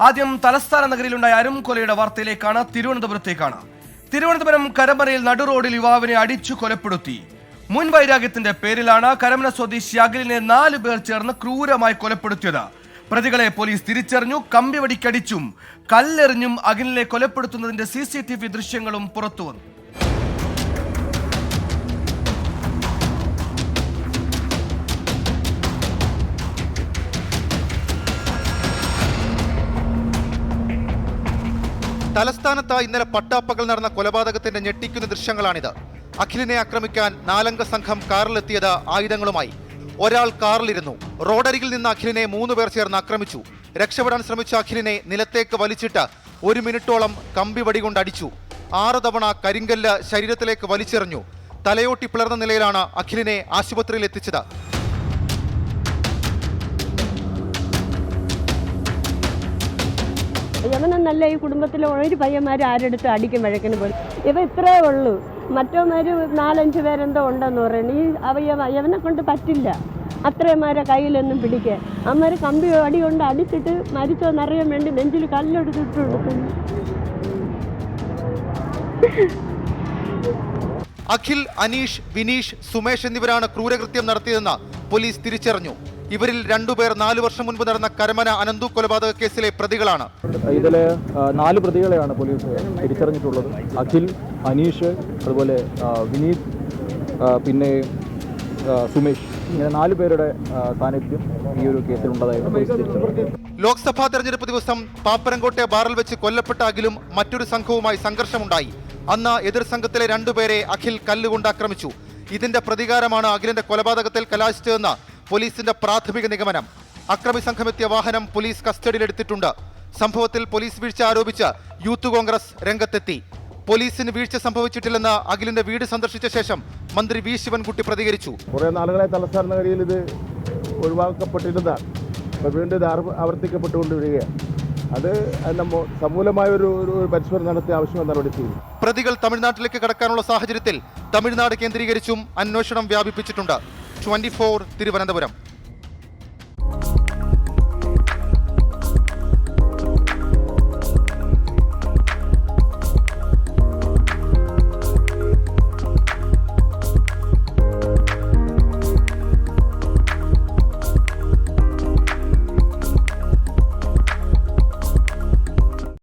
ആദ്യം തലസ്ഥാന നഗരിയിലുണ്ടായ അരുംകൊലയുടെ വാർത്തയിലേക്കാണ് തിരുവനന്തപുരത്തേക്കാണ്. തിരുവനന്തപുരം കരമനയിൽ നടു റോഡിൽ യുവാവിനെ അടിച്ചു കൊലപ്പെടുത്തി. മുൻ വൈരാഗ്യത്തിന്റെ പേരിലാണ് കരമന സ്വദേശി അഖിലിനെ നാല് പേർ ചേർന്ന് ക്രൂരമായി കൊലപ്പെടുത്തിയത്. പ്രതികളെ പോലീസ് തിരിച്ചറിഞ്ഞു കമ്പിവടിക്കടിച്ചും കല്ലെറിഞ്ഞും അഖിലിനെ കൊലപ്പെടുത്തുന്നതിന്റെ സി ദൃശ്യങ്ങളും പുറത്തുവന്നു. തലസ്ഥാനത്ത് ഇന്നലെ പട്ടാപ്പകൽ നടന്ന കൊലപാതകത്തിന്റെ ഞെട്ടിക്കുന്ന ദൃശ്യങ്ങളാണിത്. അഖിലിനെ ആക്രമിക്കാൻ നാലംഗ സംഘം കാറിലെത്തിയത് ആയുധങ്ങളുമായി. ഒരാൾ കാറിലിരുന്നു. റോഡരികിൽ നിന്ന് അഖിലിനെ മൂന്ന് പേർ ചേർന്ന് ആക്രമിച്ചു. രക്ഷപ്പെടാൻ ശ്രമിച്ച അഖിലിനെ നിലത്തേക്ക് വലിച്ചിട്ട് ഒരു മിനിറ്റോളം കമ്പി വടികൊണ്ട് അടിച്ചു. ആറ് തവണ കരിങ്കല്ല് ശരീരത്തിലേക്ക് വലിച്ചെറിഞ്ഞു. തലയോട്ടി പിളർന്ന നിലയിലാണ് അഖിലിനെ ആശുപത്രിയിൽ എത്തിച്ചത്. യവനെന്നല്ല ഈ കുടുംബത്തിലെ ഒരു പയ്യന്മാർ ആരെടുത്ത് അടിക്കും വഴക്കിന് പോലും? ഇവ ഇത്രേ ഉള്ളൂ. മറ്റവന്മാർ നാലഞ്ച് പേരെന്തോ ഉണ്ടെന്ന് പറയുന്നു. ഈ അവയവ യവനെ കൊണ്ട് പറ്റില്ല. അത്രയന്മാരെ കയ്യിലൊന്നും പിടിക്കാൻ. അമ്മമാർ കമ്പി അടി കൊണ്ട് അടിച്ചിട്ട് മരിച്ചോന്നറിയാൻ വേണ്ടി നെഞ്ചിൽ കല്ലെടുത്തിട്ട് കൊടുക്കുന്നു അഖിൽ അനീഷ് വിനീഷ് സുമേഷ് എന്നിവരാണ് ക്രൂരകൃത്യം നടത്തിയതെന്ന് പോലീസ് തിരിച്ചറിഞ്ഞു. ഇവരിൽ രണ്ടുപേർ നാലു വർഷം മുൻപ് നടന്ന കരമന അനന്തു കൊലപാതക കേസിലെ പ്രതികളാണ്. ഇതിലെ നാല് പ്രതികളെയാണ് പോലീസ് തിരിച്ചറിഞ്ഞിട്ടുള്ളത്. അഖിൽ അനീഷ് അതുപോലെ വിനീത് പിന്നെ സുമേഷ്. ഇങ്ങനെ നാല് പേരുടെ സാന്നിധ്യം ഈ ഒരു കേസിൽ ലോക്സഭാ തെരഞ്ഞെടുപ്പ് ദിവസം പാപ്പരങ്കോട്ടെ ബാറിൽ വെച്ച് കൊല്ലപ്പെട്ട അഖിലും മറ്റൊരു സംഘവുമായി സംഘർഷമുണ്ടായി. അന്ന് എതിർ സംഘത്തിലെ രണ്ടുപേരെ അഖിൽ കല്ലുകൊണ്ട് ആക്രമിച്ചു. ഇതിന്റെ പ്രതികാരമാണ് അഖിലിന്റെ കൊലപാതകത്തിൽ കലാശിച്ചതെന്ന് പോലീസിന്റെ പ്രാഥമിക നിഗമനം. അക്രമി സംഘമെത്തിയ വാഹനം പോലീസ് കസ്റ്റഡിയിലെടുത്തിട്ടുണ്ട്. സംഭവത്തിൽ പോലീസ് വീഴ്ച ആരോപിച്ച് യൂത്ത് കോൺഗ്രസ് രംഗത്തെത്തി. പോലീസിന് വീഴ്ച സംഭവിച്ചിട്ടില്ലെന്ന് അഖിലിന്റെ വീട് സന്ദർശിച്ച ശേഷം മന്ത്രി വി ശിവൻകുട്ടി പ്രതികരിച്ചു. കുറെ നാളുകളെ തലസ്ഥാന നഗരിയിൽ ഇത് ഒഴിവാക്കപ്പെട്ടിരുന്നതാണ് അപ്പോൾ വീണ്ടും ഇത് ആവർത്തിക്കപ്പെട്ടുകൊണ്ടിരിക്കുകയാണ് അത് സമൂലമായ ഒരു ഒരു പരിശോധന നടത്തിയ ആവശ്യം നടപടി പ്രതികൾ തമിഴ്നാട്ടിലേക്ക് കടക്കാനുള്ള സാഹചര്യത്തിൽ തമിഴ്നാട് കേന്ദ്രീകരിച്ചും അന്വേഷണം വ്യാപിപ്പിച്ചിട്ടുണ്ട്. ട്വന്റി തിരുവനന്തപുരം.